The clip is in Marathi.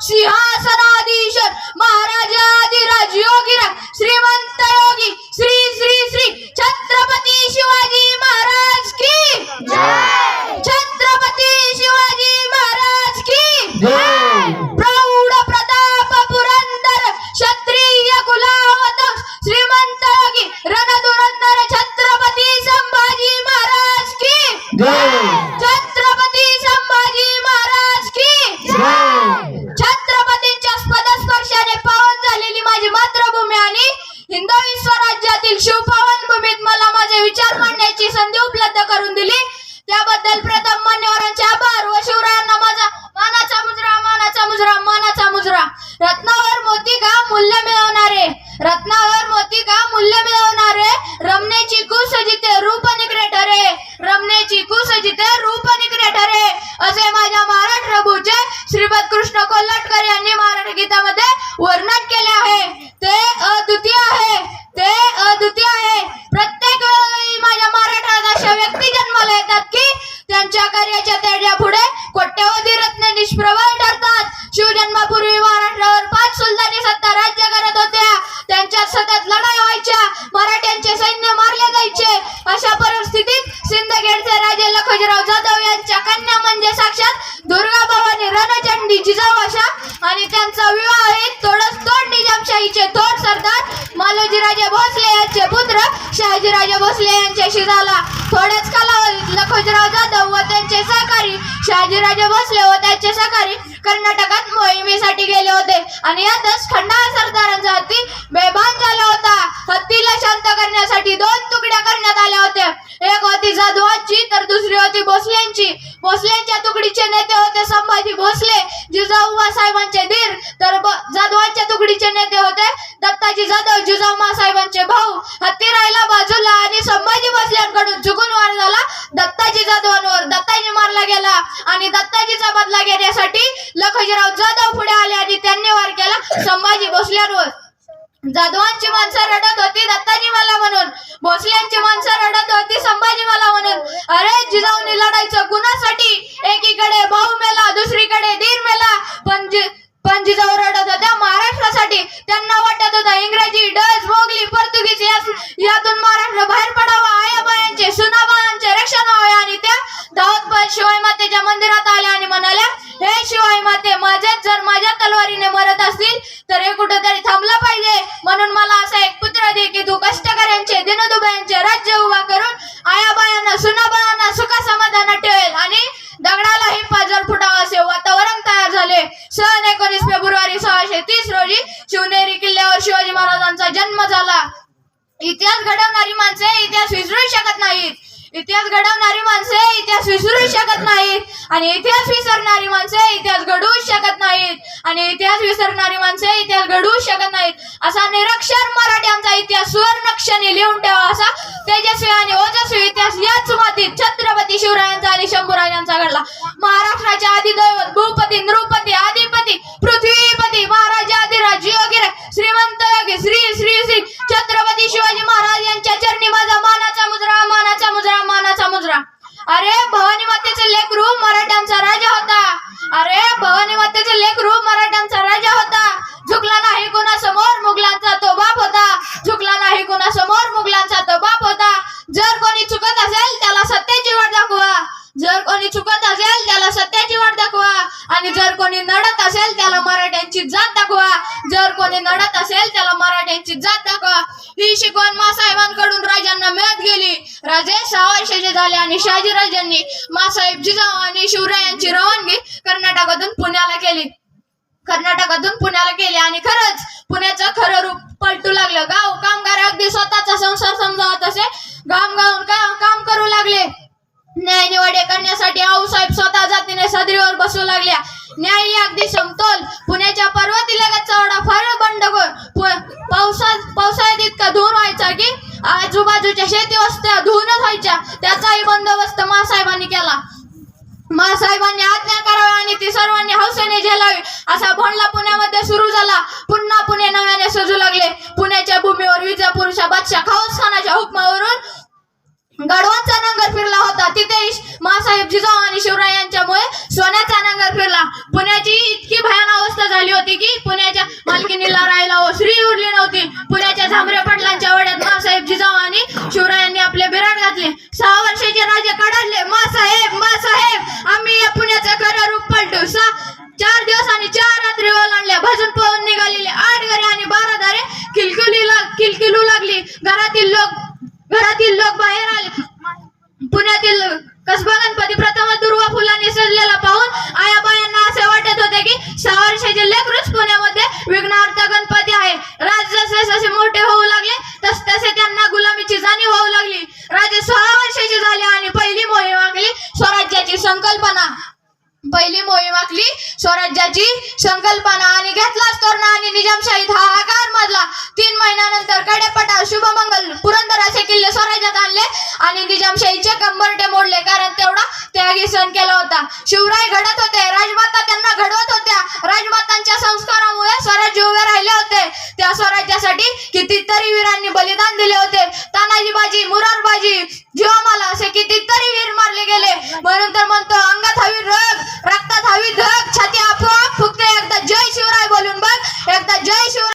सिंहासनाधीश महाराजाधिराज योगीराज श्रीमंत योगी श्री श्री श्री छत्रपती शिवाजी महाराज की छत्रपती शिवाजी महाराज की प्रौढ प्रताप पुरंदर क्षत्रिय कुलावत श्रीमंत योगी रणधुरंदर छत्रपती संभाजी महाराज की छत्रपती संभाजी महाराज की छत्रपतींच्या पदस्पर्शाने पावन झालेली माझी मातृभूमी आणि हिंदवी स्वराज्यातील शिवपावन भूमीत मला माझे विचार मांडण्याची संधी उपलब्ध करून दिली. त्याबद्दल प्रथम मान्यवरांचे आभार व शिवरायांना माझा मानाचा मुजरा मानाचा मुजरा मानाचा मुजरा. रत्नावर मोती का मूल्य मिळवणारे. रत्नावर मोती का मूल्य मिळवणारे. रमणेची कुस जिथे रूप निकडे ठरे. रमणेची कुस जिथे रूप निकडे ठरे. असे माझ्या महाराष्ट्र प्रभूचे श्रीपद कृष्ण कोल्हटकर यांनी महाराष्ट्र गीतामध्ये वर्णन केले आहे. ते अद्वितीय आहे. ते अद्वितीय आहे. प्रत्येक वेळी माझ्या महाराष्ट्रात अशा व्यक्ती जन्माला येतात की त्यांच्या कार्याच्या तेढ्या पुढे कोट्यवधी रत्न निष्प्रबळ ठरतात. शिवजन्मापूर्वी महाराष्ट्रावर पाच सुलतानी सत्ता राज्य करत होत्या. त्यांच्यात सतत लढाई व्हायच्या. मराठ्यांचे सैन्य मारले जायचे. अशा परिस्थितीत सिंदखेडचे राजे लखोजीराव जाधव यांच्या कन्या म्हणजे साक्षात दुर्गा भवानी रणचंडी जिजाऊ अशा. आणि त्यांचा विवाह आहे तोडस तोड निजामशाहीचे थोर सरदार मालोजीराजे भोसले यांचे पुत्र शहाजीराजे भोसले यांच्याशी झाला. थोड्याच कालावधीत लखोजीराव जाधव व त्यांचे सहकारी शहाजीराजे भोसले व त्यांचे सहकारी कर्नाटकात मोहिमेसाठी गेले होते. आणि यातच खंडा सरदारांचा हत्ती बेभान झाला होता. हत्तीला शांत करण्यासाठी दोन तुकड्या करण्यात आल्या होत्या. एक होती जाधवांची तर दुसरी होती भोसलेंची भोसलेंच्या तुकडीचे नेते होते संभाजी भोसले जिजाऊमा साहेबांचे धीर तर जाधवांच्या तुकडीचे नेते होते दत्ताजी जाधव जिजाऊमा साहेबांचे भाऊ. हत्ती राहिला बाजूला आणि संभाजी भोसल्यांकडून चुकून वार झाला दत्ताजी जाधव मारला गेला आणि दत्ताजीचा बदला घेण्यासाठी लखोजीराव जाधव पुढे आले आणि त्यांनी वार केला. संभाजी भोसल्यावर. जाधवांची माणसं रडत होती दत्ताजी मला म्हणून. भोसल्यांची माणसं रडत होती संभाजी मला म्हणून. अरे जिजाऊनी लढायचं कुणासाठी एकीकडे भाऊ मेला दुसरीकडे दीर मेला. पण पण जिजाऊ रडत होत्या महाराष्ट्रासाठी. त्यांना वाटत होतं इंग्रजी डच मोगली पोर्तुगीज यातून महाराष्ट्र बाहेर पडावा धावत शिवाय शिवाई मातेच्या मंदिरात आल्या आणि म्हणाल्या हे शिवाई माते माझ्याच जर माझ्या तलवारीने मरत असतील तर हे कुठेतरी थांबलं पाहिजे. म्हणून मला असा एक पुत्र दे की तू कष्टकऱ्यांचे दिनदुबयांचे राज्य उभा करून आया बायांना सुनाबायांना सुख समाधान ठेवेल. आणि दगडालाही पाजर फुटावा असे वातावरण तयार झाले. सन एकोणीस फेब्रुवारी सहाशे तीस रोजी शिवनेरी किल्ल्यावर शिवाजी महाराजांचा जन्म झाला. इतिहास घडवणारी माणसे इतिहास विसरू शकत नाहीत. इतिहास घडवणारी माणसे इतिहास विसरू शकत नाहीत. आणि इतिहास विसरणारी माणसे इतिहास घडवू शकत नाहीत. आणि इतिहास विसरणारी माणसे इतिहास घडवू शकत नाहीत. असा निरक्षर मराठी आमचा इतिहास सुवर्णक्षणी लिहून ठेवा असा तेजस्वी आणि ओजस्वी इतिहास याच मातीत छत्रपती शिवरायांचा आणि शंभूराजांचा घडला. महाराष्ट्राच्या आदिदैवत भूपती नृपती आदिपती पृथ्वीपती महाराजा आदिराज योगी अरे मातेचे लेकरू मराठ्यांचा राजा होता. झुकला नाही कोणासमोर मुघलांचा तो बाप होता. झुकला नाही कोणासमोर मुघलांचा तो बाप होता. जर कोणी चुकत असेल त्याला सत्याची वाट दाखवा. जर कोणी चुकत असेल त्याला सत्य आणि जर कोणी नडत असेल त्याला मराठ्यांची जात दाखवा. जर कोणी नडत असेल त्याला मराठ्यांची जात दाखवा. ही शिकवण मासाहेबांकडून राजांना मिळत गेली. राजे सहा झाले आणि शहाजीराजांनी मासाहेब जिजाऊ आणि शिवरायांची रवानगी कर्नाटकातून पुण्याला केली. कर्नाटकातून पुण्याला केले आणि खरंच पुण्याचं खरं रूप पलटू लागलं. गाव कामगार अगदी स्वतःचा संसार समजावत असे. गाव गावून काम करू लागले. न्याय निवाडे करण्यासाठी आऊसाहेब स्वतः जातीने सदरीवर बसू लागल्या. न्याय अगदी समतोल. पुण्याच्या पर्वती लगतचा चौडा फार बंडखोर. पावसात पावसाळ्यात इतका धूर व्हायचा की आजूबाजूच्या शेती वस्त्या धुवूनच व्हायच्या. त्याचाही बंदोबस्त मासाहेबांनी केला. महासाहेबांनी आज्ञा करावी आणि ती सर्वांनी हौसेने झेलावी. असा भोंडला पुण्यामध्ये सुरू झाला. पुन्हा पुणे नव्याने सजू लागले. पुण्याच्या भूमीवर विजापूरच्या बादशाह खाऊस खानाच्या हुकमावरून गडवांचा नांगर फिरला होता. तिथे मासाहेब जिजाऊ आणि शिवराय यांच्यामुळे सोन्याचा नांगर फिरला. पुण्याची इतकी भयान अवस्था झाली की पुण्याच्या मालकिनीला राहायला हो श्री उरली नव्हती. पुण्याच्या झांबरे पाटलांच्या वड्यात मासाहेब जिजाऊ आणि शिवरायांनी आपले बिराड घातले. सहा वर्षाचे राजे कडाडले मासाहेब मासाहेब आम्ही या पुण्याचं खरं रूप पलटू. सा चार दिवस आणि चार रात्री ओलांडल्या भजून पळून निघालेले आठ घरे आणि बारा दारे किलकिली किलकिलू लागली. घरातील लोक घरातील लोक बाहेर आले. पुण्यातील कसबा गणपती प्रथम दुर्वा फुलांनी सजलेला पाहून आयाबायांना असे वाटत होते की सहा वर्षाचे पुण्यामध्ये विघ्नार्थ गणपती आहे. राज जसे जसे मोठे होऊ लागले तस तसे त्यांना गुलामीची जाणीव होऊ लागली. राजे सोळा वर्षाचे झाले आणि पहिली मोहीम मागली स्वराज्याची संकल्पना. ओळखली स्वराज्याची संकल्पना आणि घेतलाच तोरणा आणि निजामशाहीत हा आकार मधला तीन महिन्यानंतर कडेपटा शुभमंगल पुरंदर असे किल्ले स्वराज्यात आणले आणि निजामशाहीचे कंबरटे मोडले. कारण तेवढा त्यागी सण केला होता. शिवराय घडत होते. राजमाता त्यांना घडवत होत्या. राजमातांच्या संस्कारामुळे स्वराज्य उभे राहिले होते. त्या स्वराज्यासाठी कितीतरी वीरांनी बलिदान दिले होते. तानाजी बाजी मुरारबाजी जीवामाला असे कितीतरी वीर मारले गेले. म्हणून तर म्हणतो अंगात हवी रग रक्तात हवी ढग छाती आपोआप फुगते एकदा. जय शिवराय बोलून बघ एकदा जय शिवराय.